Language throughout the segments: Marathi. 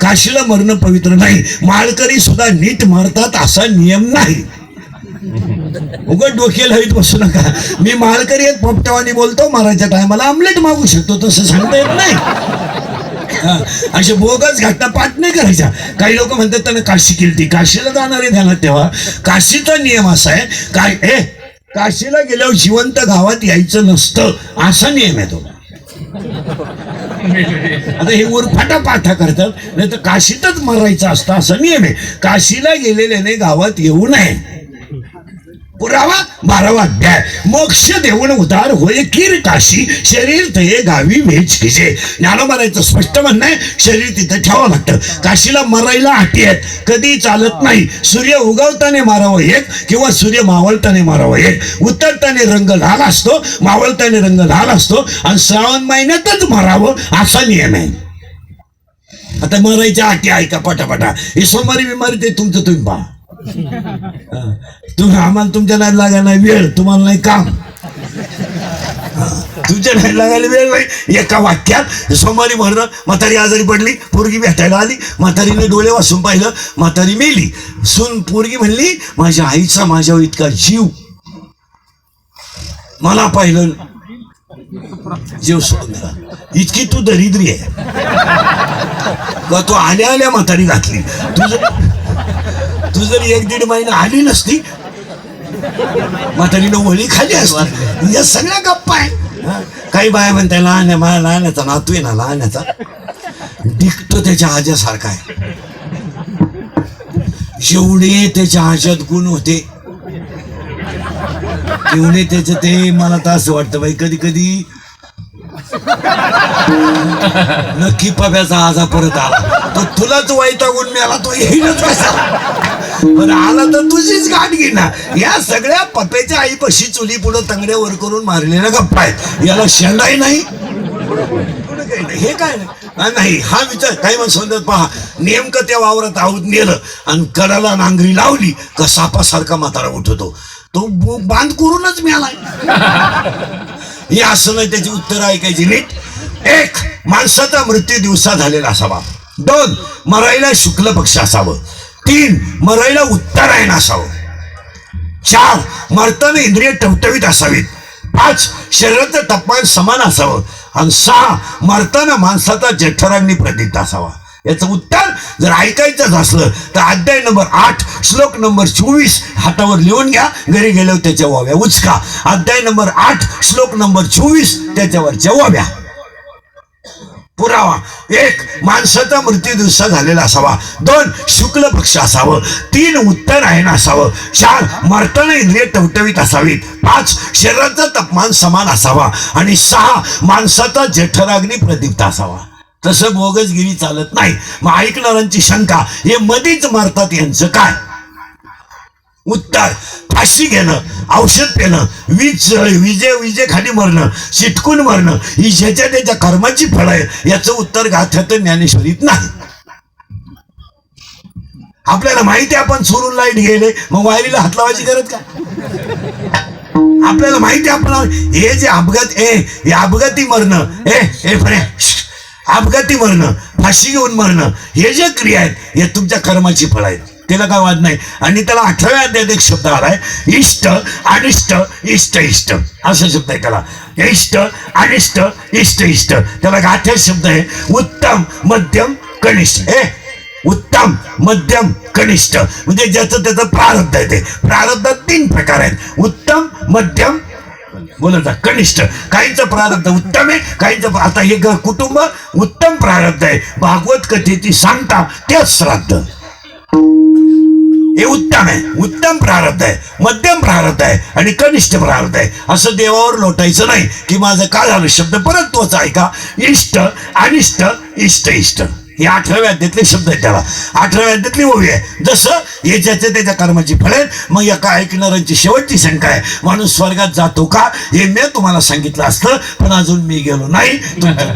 काशीला मरणं पवित्र नाही. माळकरी सुद्धा नीट मारतात असा नियम नाही. उघड डोक्याला हवीत बसू नका. मी माळकरी एक पोपटावानी बोलतो मारायच्या टायमाला आमलेट मागू शकतो तसं सांगता येत नाही. हा, असे बोगस घटना पाठ नाही करायच्या. काही लोक म्हणतात त्यानं काशी केली काशीला जाणारे ध्यानात तेव्हा काशीचा नियम असा आहे काय ए काशीला गेल्यावर जिवंत गावात यायचं नसतं असा नियम आहे तो. आता हे वर फाटापाठा करतात नाही तर काशीतच मरायचं असतं असं नियम आहे. काशीला गेलेल्याने गावात येऊ नये. पुरावा बारावा अध्याय. मोक्ष देऊन उदार होय कीर काशी. शरीर ते गावी वेच किजे. ज्ञानोबारायचं स्पष्ट म्हणणं आहे शरीर तिथं ठेवावं लागतं. काशीला मरायला हाटी आहेत. कधी चालत नाही. सूर्य उगवताना मारावं एक किंवा सूर्य मावळताना मारावं एक. उतरताना रंग लाल असतो मावळताना रंग लाल असतो आणि श्रावण महिन्यातच मारावं असा नियम आहे. आता मरायच्या अटी ऐका पटापटा? ही सोमवारी बिमारी ते तुमचं तुम्ही पहा. तुम्ही आम्हाला तुमच्या नाही लागायला नाही वेळ तुम्हाला नाही काम. तुझ्या तुमच्या नाही लागायला वेळ नाही. एका वाक्यात सोमवारी म्हणणं म्हातारी आजारी पडली पोरगी भेटायला आली म्हातारीने डोळे वाचून पाहिलं म्हातारी मेली. सून पोरगी म्हणली माझ्या आईचा माझ्यावर इतका जीव. मला पाहिलं जीव सोडून इतकी तू दरिद्री आहे. का तू आल्या आल्या म्हातारी घातली? तुझं तू जर एक दीड महिना आली नसती म्हातारीनं वळी खाली असती. या सगळ्या गप्पा आहे काही बाया म्हणताय लहान आहे माझ्या लहानाचा नातू आहे ना लहानाचा दिखतो त्याच्या आज्यासारखा आहे. जेवढे त्याच्या आज्यात गुण होते तेवढे त्याचे ते मला तर असं वाटतं बाई कधी कधी नक्की पब्याचा आजा परत आला. तो तुलाच वैतागून मिळाला तो येईलच कसा आला तर तुझीच गाठ घे ना या सगळ्या पप्याच्या आई पशी चुली पुढं तंगड्या वर करून मारलेल्या गप्पा आहेत. याला शेंडाही नाही. हे काय? नाही. हा, विचार काही मग समजत पहा. नेमकं त्या वावरात आऊत नेलं आणि कडाला नांगरी लावली. का सापासारखा म्हातारा उठतो तो बांध करूनच मिळालाय. हे असं नाही त्याची उत्तर ऐकायची नीट. एक माणसाचा मृत्यू दिवसा झालेला असावा. दोन मरायला शुक्ल पक्ष असावं. तीन मरायला उत्तरायण असावं चार मरताना इंद्रिय टवटवीत असावीत. पाच शरीराचं तापमान समान असावं. आणि सहा मरताना माणसाचा जठरांनी प्रदीप्त असावा. याचं उत्तर जर ऐकायचंच असलं तर अध्याय नंबर आठ श्लोक नंबर चोवीस हातावर लिहून घ्या. घरी गेल्यावर त्याच्या वाव्या उचका. अध्याय नंबर आठ श्लोक नंबर चोवीस त्याच्यावर वाव्या पुरावा. एक माणसाचा मृत्यू दिवसा झालेला असावा. दोन शुक्ल पक्ष असावं. तीन उत्तरायण असावं. चार मरताना इंद्रिय टवटवीत असावीत. पाच शरीराचा तापमान समान असावा. आणि सहा माणसाचा जठराग्नी प्रदीप्त असावा. तसं बोगसगिरी चालत नाही. मग ऐकणाऱ्यांची शंका हे मधीच मारतात यांचं काय? उत्तर फाशी घेणं औषध पेणं वीज विजे विजे खाली मरणं शिटकून मरणं ही ज्याच्या त्याच्या कर्माची फळ आहे याचं उत्तर गाथ्यात ज्ञानेश्वरीत नाही. आपल्याला माहिती आपण सोडून लाइट गेले मग वायरीला हात लावायची गरज का? आपल्याला माहिती आहे आपण हे जे अपघात ए हे अपघाती मरणं ए ए फरे अपघाती मरणं फाशी घेऊन मरणं हे जे क्रिया आहेत हे तुमच्या कर्माची फळ आहेत. त्याला काय वाद नाही. आणि त्याला अठराव्या अध्यायात एक शब्द आलाय इष्ट अनिष्ट इष्ट इष्ट. असा शब्द आहे त्याला. इष्ट अनिष्ट इष्ट इष्ट. त्याला गाठ्या शब्द आहे. उत्तम मध्यम कनिष्ठ. हे उत्तम मध्यम कनिष्ठ. म्हणजे ज्याचं त्याचं प्रारब्ध आहे ते. प्रारब्धात तीन प्रकार आहेत. उत्तम मध्यम बोलता कनिष्ठ. काहींचं प्रारब्ध उत्तम आहे काहींचं आता हे ग- कुटुंब उत्तम प्रारब्ध आहे. भागवत कथेची सांगता तेच श्राद्ध. हे उत्तम आहे. उत्तम प्रारब्ध आहे. मध्यम प्रारब्ध आहे आणि कनिष्ठ प्रारब्ध आहे. असं देवावर लोटायचं नाही की माझं काय झालं शब्द परत तोच ऐका इष्ट अनिष्ट इष्ट इष्ट. हे अठराव्या अध्यातले शब्द आहेत त्याला. अठराव्या अध्यातली ओळी आहे. जसं याच्या त्याच्या कर्माची फळ मग एका ऐकणाऱ्यांची शेवटची शंका आहे माणूस स्वर्गात जातो का? हे मी तुम्हाला सांगितलं असतं पण अजून मी गेलो नाही.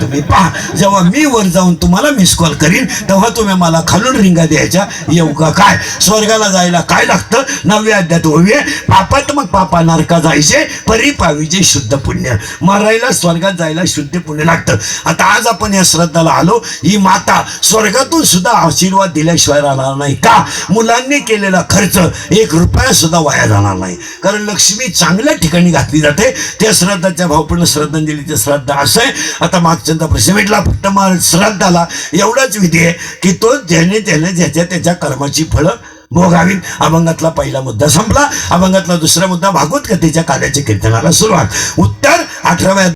तुम्ही पहा. जेव्हा मी वर जाऊन तुम्हाला मिस कॉल करीन तेव्हा तुम्ही मला खालून रिंगा द्यायच्या. येऊ का काय? स्वर्गाला जायला काय लागतं? नवव्या अध्यात ओळी आहे. पापात मग पापा नारका जायचे परी पाविजे शुद्ध पुण्य. मरायला स्वर्गात जायला शुद्ध पुण्य लागतं. आता आज आपण या श्रद्धाला आलो. ही माता स्वर्गातून सुद्धा आशीर्वाद दिल्याशिवाय राहणार नाही. का? मुलांनी केलेला खर्च एक रुपया सुद्धा वाया जाणार नाही. कारण लक्ष्मी चांगल्या ठिकाणी घातली जाते. त्या श्राद्धाच्या भावपूर्ण श्रद्धांजलीचे श्राद्ध असं आहे आता मागच्यांचा प्रश्न भेटला फक्त मग श्राद्धाला एवढाच विधी आहे की तो ज्याने त्याने ज्याच्या त्याच्या कर्माची फळं भोगावी अभंगातला पहिला मुद्दा संपला. अभंगातला दुसरा मुद्दा भागवत कथेच्या कार्याच्या कीर्तनाला सुरुवात. उत्तर अठराव्या